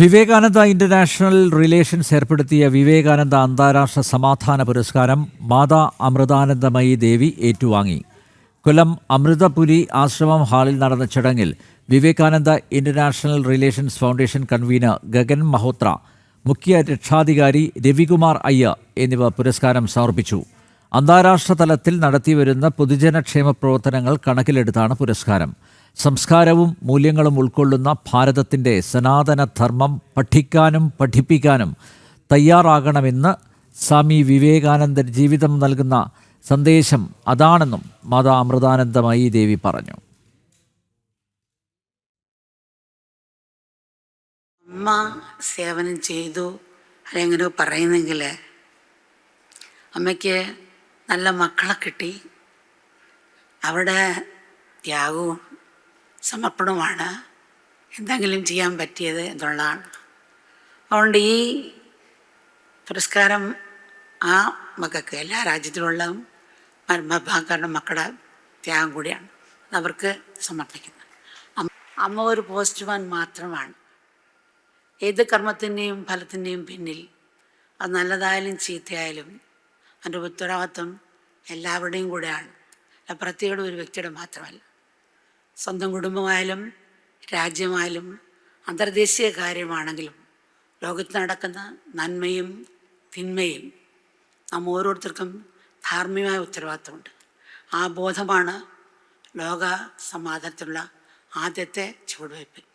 Vivekananda international relations ഏർപ്പെടുത്തിയ വിവേകാനന്ദ അന്താരാഷ്ട്ര സമാധാന പുരസ്കാരം മാതാ അമൃതാനന്ദമയി ദേവി ഏറ്റുവാങ്ങി. കൊല്ലം അമൃതപുരി ആശ്രമം ഹാളിൽ നടന്ന ചടങ്ങിൽ Vivekananda international relations foundation convener Gagan Malhotra മുഖ്യ രക്ഷാധികാരി രവികുമാർ അയ്യ എന്നിവ പുരസ്കാരം സമർപ്പിച്ചു. അന്താരാഷ്ട്ര തലത്തിൽ നടത്തിവരുന്ന പൊതുജനക്ഷേമ പ്രവർത്തനങ്ങൾ കണക്കിലെടുത്താണ് പുരസ്കാരം. സംസ്കാരവും മൂല്യങ്ങളും ഉൾക്കൊള്ളുന്ന ഭാരതത്തിന്റെ സനാതന ധർമ്മം പഠിക്കാനും പഠിപ്പിക്കാനും തയ്യാറാകണമെന്ന് സ്വാമി വിവേകാനന്ദൻ ജീവിതം നൽകുന്ന സന്ദേശം അതാണെന്നും മാതാ അമൃതാനന്ദമായി ദേവി പറഞ്ഞു. അമ്മ സേവനം ചെയ്തു. അല്ലെങ്കിൽ പറയുന്നെങ്കിൽ അമ്മയ്ക്ക് നല്ല മക്കളെ കിട്ടി. അവരുടെ ത്യാഗവും സമർപ്പണവുമാണ് എന്തെങ്കിലും ചെയ്യാൻ പറ്റിയത് എന്നുള്ളതാണ്. അതുകൊണ്ട് ഈ പുരസ്കാരം ആ മക്കൾക്ക് എല്ലാ രാജ്യത്തിലുള്ള മരുമഭാഗക്കാരുടെ മക്കളുടെ ത്യാഗം കൂടിയാണ്. അവർക്ക് സമർപ്പിക്കുന്നത് അമ്മ ഒരു പോസ്റ്റ്മാൻ മാത്രമാണ്. ഏത് കർമ്മത്തിന്റെയും ഫലത്തിന്റെയും പിന്നിൽ അത് നല്ലതായാലും ചീത്തയായാലും അതിന്റെ ഉത്തരവാദിത്വം എല്ലാവരുടെയും കൂടെയാണ്. പ്രത്യേക ഒരു വ്യക്തിയുടെ മാത്രമല്ല. സ്വന്തം കുടുംബമായാലും രാജ്യമായാലും അന്തർദേശീയ കാര്യമാണെങ്കിലും ലോകത്ത് നടക്കുന്ന നന്മയും തിന്മയും നാം ഓരോരുത്തർക്കും ധാർമ്മികമായ ഉത്തരവാദിത്തമുണ്ട്. ആ ബോധമാണ് ലോക സമാധാനത്തിനുള്ള ആദ്യത്തെ ചുവടുവയ്പ്